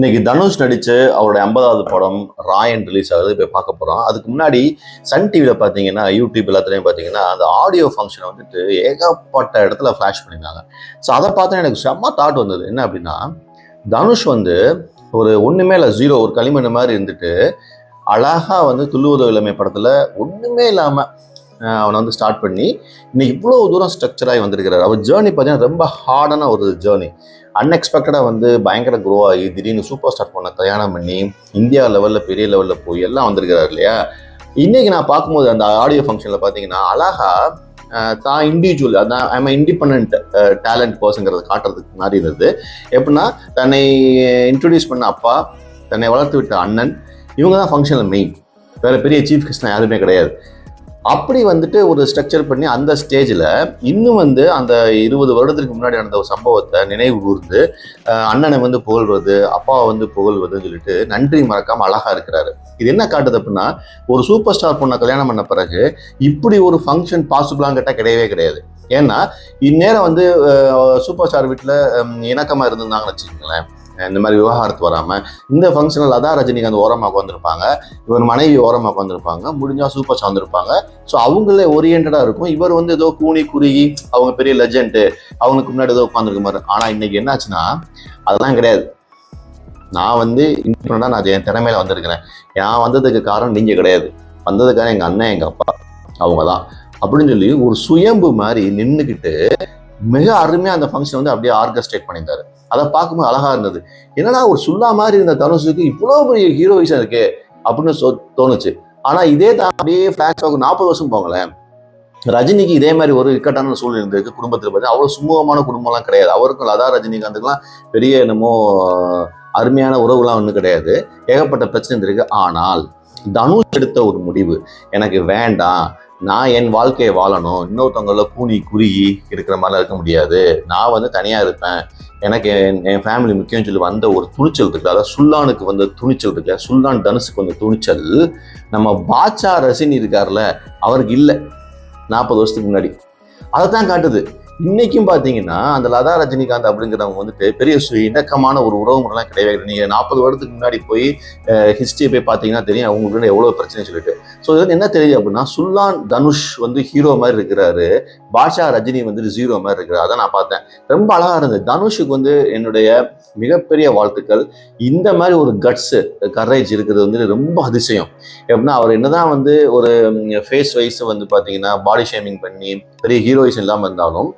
இன்னைக்கு தனுஷ் நடிச்சு அவருடைய ஐம்பதாவது படம் ராயன் ரிலீஸ் ஆகுது. போய் பார்க்க போறோம். அதுக்கு முன்னாடி சன் டிவியில் பார்த்தீங்கன்னா யூடியூப் எல்லாத்துலேயும் பார்த்தீங்கன்னா அந்த ஆடியோ ஃபங்க்ஷனை வந்துட்டு ஏகப்பட்ட இடத்துல ஃப்ளாஷ் பண்ணியிருந்தாங்க ஸோ அதை பார்த்தா எனக்கு செம்ம தாட் வந்தது. என்ன அப்படின்னா தனுஷ் வந்து ஒரு ஒன்றுமே இல்லை ஜீரோ ஒரு களிமண் மாதிரி இருந்துட்டு அழகா வந்து துள்ளுவதோ இளமை படத்தில் ஒன்றுமே இல்லாமல் அவனை வந்து ஸ்டார்ட் பண்ணி இன்னைக்கு இவ்வளோ தூரம் ஸ்ட்ரக்சராகி வந்திருக்கிறார். அவர் ஜேர்னி பார்த்தீங்கன்னா ரொம்ப ஹார்டான ஒரு ஜேர்னி அன்எக்ஸ்பெக்டடாக வந்து பயங்கர க்ரோ ஆகி திடீர்னு சூப்பர் ஸ்டார் பண்ண கல்யாணம் பண்ணி இந்தியா லெவலில் பெரிய லெவலில் போய் எல்லாம் வந்திருக்கிறார் இல்லையா? இன்றைக்கி நான் பார்க்கும்போது அந்த ஆடியோ ஃபங்க்ஷனில் பார்த்தீங்கன்னா அழகா தான் இண்டிவிஜுவல் அதான் ஐம் இண்டிபெண்ட் டேலண்ட் பர்சங்கிறத காட்டுறதுக்கு மாதிரி இருந்தது. எப்படின்னா தன்னை இன்ட்ரடியூஸ் பண்ண அப்பா தன்னை வளர்த்து விட்ட அண்ணன் இவங்க தான் ஃபங்க்ஷனில் மெயின் வேறு பெரிய சீஃப் கிருஷ்ணா யாருமே கிடையாது. அப்படி வந்துட்டு ஒரு ஸ்ட்ரக்சர் பண்ணி அந்த ஸ்டேஜில் இன்னும் வந்து அந்த இருபது வருடத்துக்கு முன்னாடி நடந்த ஒரு சம்பவத்தை நினைவு கூர்ந்து அண்ணனை வந்து புகழ்வது அப்பாவை வந்து புகழ்வதுன்னு சொல்லிட்டு நன்றி மறக்காமல் அழகாக இருக்கிறாரு. இது என்ன காட்டுது அப்படின்னா ஒரு சூப்பர் ஸ்டார் பொண்ணை கல்யாணம் பண்ண பிறகு இப்படி ஒரு ஃபங்க்ஷன் பாசிபிளான்னு கேட்டால் கிடையவே கிடையாது. ஏன்னா இந்நேரம் வந்து சூப்பர் ஸ்டார் வீட்டில் இணக்கமாக இருந்திருந்தாங்கன்னு வச்சுக்கோங்களேன். இந்த மாதிரி விவகாரத்து வராமல் இந்த ஃபங்க்ஷனில் அதான் ரஜினிகாந்த் ஓரமாக உட்காந்துருப்பாங்க இவர் மனைவி ஓரமாக உட்காந்துருப்பாங்க முடிஞ்சால் சூப்பர் சார்ந்திருப்பாங்க வந்திருப்பாங்க. ஸோ அவங்களே ஓரியன்டாக இருக்கும். இவர் வந்து ஏதோ கூனி குறுகி அவங்க பெரிய லெஜெண்ட்டு அவங்களுக்கு முன்னாடி ஏதோ உட்காந்துருக்க மாதிரி. ஆனால் இன்னைக்கு என்னாச்சுன்னா அதெல்லாம் கிடையாது. நான் வந்து இண்டிபெண்டாக நான் என் திறமையில வந்திருக்கிறேன். நான் வந்ததுக்கு காரணம் நீங்கள் கிடையாது. வந்ததுக்கான எங்கள் அண்ணன் எங்கள் அப்பா அவங்க தான் அப்படின்னு சொல்லி ஒரு சுயம்பு மாதிரி நின்றுக்கிட்டு மிக அருமையாக அந்த ஃபங்க்ஷன் வந்து அப்படியே ஆர்கஸ்ட்ரேட் பண்ணியிருந்தாரு. அதை பார்க்கும்போது அழகா இருந்தது. என்னடா ஒரு சுல்லா மாதிரி இருந்த தனுஷுக்கு இவ்வளோ பெரிய ஹீரோயிஸாக இருக்கே அப்படின்னு சொ தோணுச்சு. ஆனால் இதே தான் அப்படியே ஃப்ளாஷ்பேக் நாற்பது வருஷம் போங்களேன். ரஜினிக்கு இதே மாதிரி ஒரு இக்கட்டான சூழ்நிலை இருந்திருக்கு. குடும்பத்தில் பார்த்தீங்கன்னா அவ்வளோ சுமூகமான குடும்பம்லாம் கிடையாது. அவருக்கும் லதா ரஜினிகாந்துக்குலாம் பெரிய என்னமோ அருமையான உறவுலாம் ஒன்றும் கிடையாது. ஏகப்பட்ட பிரச்சனை இருந்திருக்கு. ஆனால் தனுஷ் எடுத்த ஒரு முடிவு எனக்கு வேண்டாம். நான் என் வாழ்க்கையை வாழணும். இன்னொருத்தவங்கள கூனி குறுகி இருக்கிற மாதிரிலாம் இருக்க முடியாது. நான் வந்து தனியாக இருப்பேன். எனக்கு என் என் ஃபேமிலி முக்கியம் சொல்லி வந்த ஒரு துணிச்சல் இருக்கு அதாவது சுல்லானுக்கு வந்த துணிச்சல் இருக்கு சுல்லான் தனுஷுக்கு வந்த துணிச்சல் நம்ம பாட்சா ரசினி இருக்கார்ல அவருக்கு இல்லை. நாற்பது வருஷத்துக்கு முன்னாடி. அதை தான் காட்டுது. இன்னைக்கும் பார்த்தீங்கன்னா அந்த லதா ரஜினிகாந்த் அப்படிங்கிறவங்க வந்துட்டு பெரிய இணக்கமான ஒரு உறவு முறைலாம் கிடையவே கிடையாது. நீங்கள் நாற்பது வருடத்துக்கு முன்னாடி போய் ஹிஸ்ட்ரி போய் பார்த்தீங்கன்னா தெரியும். அவங்களுக்கு எவ்வளோ பிரச்சனை சொல்லிட்டு. ஸோ இது வந்து என்ன தெரியுது அப்படின்னா சுல்லான் தனுஷ் வந்து ஹீரோ மாதிரி இருக்கிறாரு. பாஷா ரஜினி வந்து ஜீரோ மாதிரி இருக்கிறார். அதை நான் பார்த்தேன். ரொம்ப அழகாக இருந்தது. தனுஷுக்கு வந்து என்னுடைய மிகப்பெரிய வாழ்த்துக்கள். இந்த மாதிரி ஒரு கட்ஸு கரேஜ் இருக்கிறது வந்து ரொம்ப அதிசயம். எப்படின்னா அவர் என்னதான் வந்து ஒரு ஃபேஸ் வைஸ் வந்து பார்த்தீங்கன்னா பாடி ஷேமிங் பண்ணி பெரிய ஹீரோயிஸ் இல்லாமல் இருந்தாலும்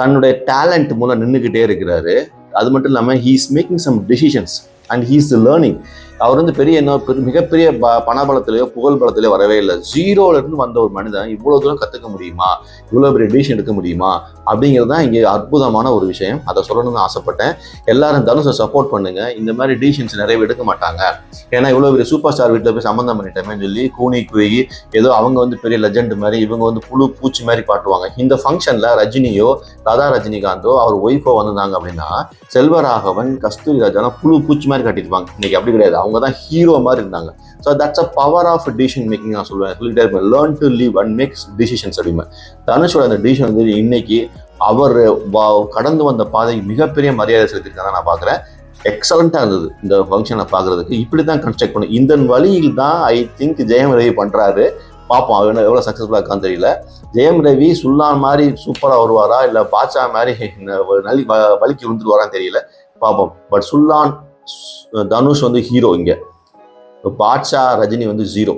தன்னுடைய டேலண்ட் மூலம் நின்றுக்கிட்டே இருக்கிறாரு. அது மட்டும் இல்லாமல் he is making some decisions and he's learning அவர் வந்து பெரிய என்ன மிகப்பெரிய ப- பணபலத்திலேயோ புகழ் பலத்திலேயோ வரவே இல்லை. ஜீரோல இருந்து வந்த ஒரு மனிதன் இவ்வளோ தூரம் கத்துக்க முடியுமா? இவ்வளவு பெரிய டிசிஷன் எடுக்க முடியுமா? அப்படிங்கிறது தான் இங்கே அற்புதமான ஒரு விஷயம். அதை சொல்லணும்னு ஆசைப்பட்டேன். எல்லாரும் தனுஷை சப்போர்ட் பண்ணுங்க. இந்த மாதிரி டிசிஷன்ஸ் நிறைய எடுக்க மாட்டாங்க. ஏன்னா இவ்வளோ பெரிய சூப்பர் ஸ்டார் வீட்டில் போய் சம்மந்தம் பண்ணிட்டோமேன்னு சொல்லி கூனி குறுகி ஏதோ அவங்க வந்து பெரிய லெஜண்ட் மாதிரி இவங்க வந்து புழு பூச்சி மாதிரி பாட்டுவாங்க. இந்த ஃபங்க்ஷனில் ரஜினியோ ராதா ரஜினிகாந்தோ அவர் ஒய்ஃபோ வந்திருந்தாங்க அப்படின்னா செல்வராகவன் கஸ்தூரி ராஜாலாம் புழு பூச்சி மாதிரி கட்டியிருப்பாங்க. இன்னைக்கு அப்படி கிடையாது. அவங்க தான் ஹீரோ மாதிரி இருந்தாங்க. So that's a power of decision making நான் சொல்லுவேன் சொல்லிட்டே இருப்பேன். Learn to leave and makes decisions அப்படிமே தனுஷோட அந்த டிசிஷன் வந்து இன்னைக்கு அவர் வா- கடந்து வந்த பாதை மிகப்பெரிய மரியாதை செலுத்திருக்காங்க நான் பார்க்குறேன். எக்ஸலண்ட்டாக இருந்தது இந்த ஃபங்க்ஷனை பார்க்குறதுக்கு. இப்படி தான் கன்ஸ்ட்ரக்ட் பண்ணும் இந்த வழியில் தான் ஐ திங்க் ஜெயம் ரவி பண்ணுறாரு பார்ப்போம் அவர் என்ன எவ்வளோ சக்ஸஸ்ஃபுல்லாக இருக்கான்னு தெரியல. ஜெயம் ரவி சுல்லான் மாதிரி சூப்பராக வருவாரா? இல்லை பாட்சா மாதிரி நலி வ- வலிக்கு விழுந்துட்டு வரான்னு தெரியல. பார்ப்போம். பட் சுல்லான் தனுஷ் வந்து ஹீரோ இங்கே. பாட்ஷா ரஜினி வந்து ஜீரோ